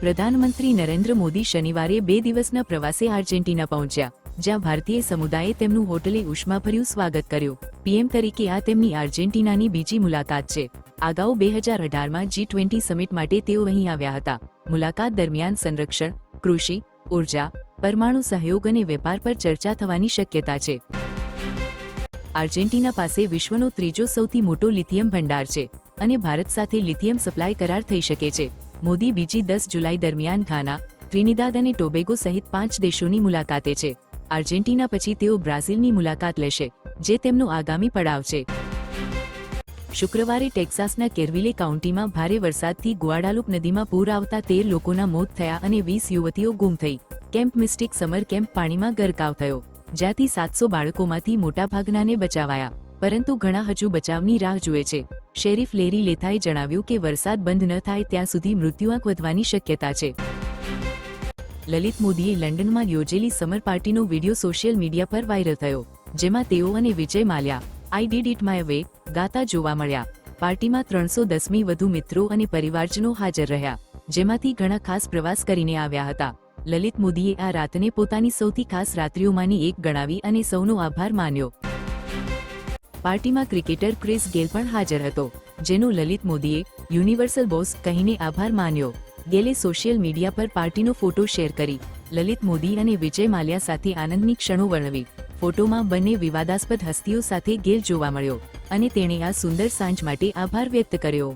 પ્રધાનમંત્રી નરેન્દ્ર મોદી શનિવારે બે દિવસના પ્રવાસે આર્જેન્ટિના પહોંચ્યા, જ્યાં ભારતીય સમુદાયે તેમનું હોટલે ઉષ્માભર્યું સ્વાગત કર્યું. પીએમ તરીકે આ તેમની આર્જેન્ટિનાની બીજી મુલાકાત છે. અગાઉ બે હજાર અઢારમાં જી ટ્વેન્ટી સમિટ માટે તેઓ અહીં આવ્યા હતા. મુલાકાત દરમિયાન સંરક્ષણ, કૃષિ, ઊર્જા, પરમાણુ સહયોગ અને વેપાર પર ચર્ચા થવાની શક્યતા છે. આર્જેન્ટિના પાસે વિશ્વનો ત્રીજો સૌથી મોટો લિથિયમ ભંડાર છે અને ભારત સાથે લિથિયમ સપ્લાય કરાર થઈ શકે છે. મોદી બીજી દસ જુલાઈ દરમિયાન ઘાના, ત્રિનિદાદ અને ટોબેગો સહિત પાંચ દેશોની મુલાકાતે છે. આર્જેન્ટિના પછી તેઓ બ્રાઝિલની મુલાકાત લેશે, જે તેમનો આગામી પડાવ છે. શુક્રવારે ટેક્સાસના કેર્વિલે કાઉન્ટીમાં ભારે વરસાદથી ગુઆડાલુપ નદીમાં પૂર આવતા તેર લોકોના મોત થયા અને વીસ યુવતીઓ ગુમ થઈ. કેમ્પ મિસ્ટિક સમર કેમ્પ પાણીમાં ગરકાવ થયો, જ્યાંથી સાતસો બાળકોમાંથી મોટાભાગનાને બચાવાયા. પરંતુ ઘણા હજુ બચાવની રાહ જુએ છે. શેરીફ લેરી લેથાએ જણાવ્યું કે વરસાદ બંધ ન થાય ત્યાં સુધી મૃત્યુઆંક વધવાની શક્યતા છે. લલિત મોદીએ લંડનમાં યોજેલી સમર પાર્ટીનો વીડિયો સોશિયલ મીડિયા પર વાયરલ થયો, જેમાં તેઓ અને Vijay Mallya I did it my way ગાતા જોવા મળ્યા. પાર્ટીમાં ત્રણસો દસમી વધુ મિત્રો અને પરિવારજનો હાજર રહ્યા, જેમાંથી ઘણા ખાસ પ્રવાસ કરીને આવ્યા હતા. લલિત મોદીએ આ રાતને પોતાની સૌથી ખાસ રાત્રિઓમાંની એક ગણાવી અને સૌનો આભાર માન્યો. પાર્ટીમાં ક્રિકેટર ક્રિસ ગેલ પણ હાજર હતો, જેનો લલિત મોદીએ યુનિવર્સલ બોસ કહીને આભાર માન્યો. ગેલે સોશિયલ મીડિયા પર પાર્ટીનો ફોટો શેર કરી, લલિત મોદી અને વિજય માલ્યા સાથે આનંદની ક્ષણો વર્ણવી. ફોટોમાં બંને વિવાદાસ્પદ હસ્તીઓ સાથે ગેલ જોવા મળ્યો, અને તેણે આ સુંદર સાંજ માટે આભાર વ્યક્ત કર્યો.